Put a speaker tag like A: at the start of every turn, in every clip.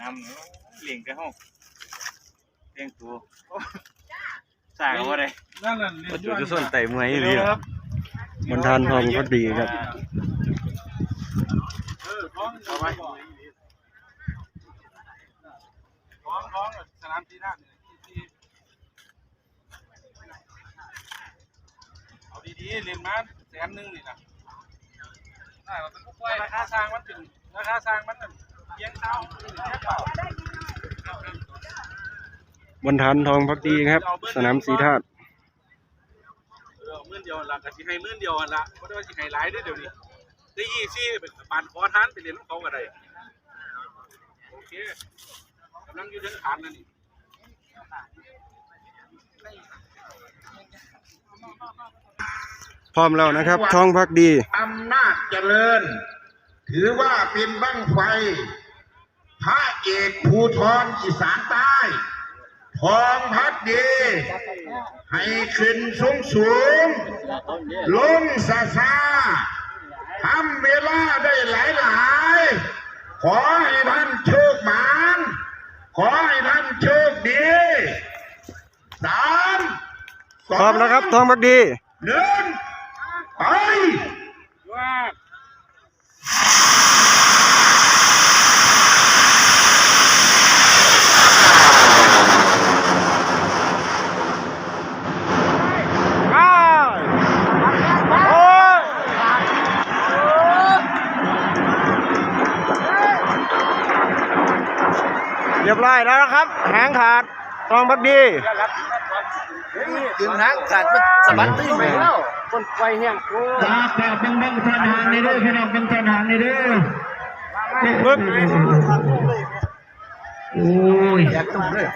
A: น้ำเนาะเลี้ยงแต่ห้องเลี้ยงตัวโอ้สร้างเอาบ่ได้
B: นั่นน่ะ
A: ก็จุดจะส่วนไต่มวยนี่ครับ
C: บนทานทองก็ดีครับ
B: เออท้องเอาไว้ท้องท้องสนามที่นั่นเนี่ยที่ที่เอาดีๆเรียนมาแสนหนึงนี่นะได้เราเป็นผู้ป่วยราคาสร้างมันถึงราคาสร้างมัน น่ะเพียงเท่าแค่เปล่า
C: บนทานทองพักดีครับ สนามสีธาตุ
B: เออหมื่นเดียวละก็สิให้หมื่นเดียวหั่นละบ่ได้ว่าสิให้หลายเด้อเดี๋ยวนี้ได้ยี่สิบเป็นปานขอทานไปเรียนของเขาก็ได้โอเคกำลังอยู่เดินฐานนั่นนี่
C: พร้อมแล้วนะครับทองพักดี
D: อำนาจเจริญ ถือว่าเป็นบั้งไฟ พระเอกภูทรอีสานใต้ทองพักดี ให้ขึ้นสูงสูง ลงซาซาทำเวลาได้หลายหลายๆขอให้ท่านโชคหมาน ขอให้ท่านโชคดีสามส
C: พร้อมแล้วครับทองพักดี
D: หนึ่งไป
B: ว่า
C: เรียบร้อยแล้วนะครับ หางขาดทองพักดี
A: ถึงทางขาดมันสะบัดตื้นไปแล้วคนไฟแห้งโอ้
D: ตาแปบบังเบังทนหางในเด้อพี่น้องเบังทนหางในเด้อ
C: ปึ๊บ
D: โอ้ย
A: อยากตุ้มเลย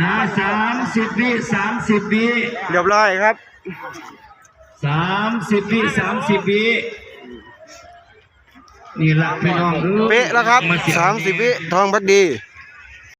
D: อ่าสามสิบวิสามสิบวิ
C: เรียบร้อยครับ
D: สามสิบวิสามสิบวิ นี่ละพี่น้อง
C: เป๊ะแล้วครับ30วิทองพักดี
D: ส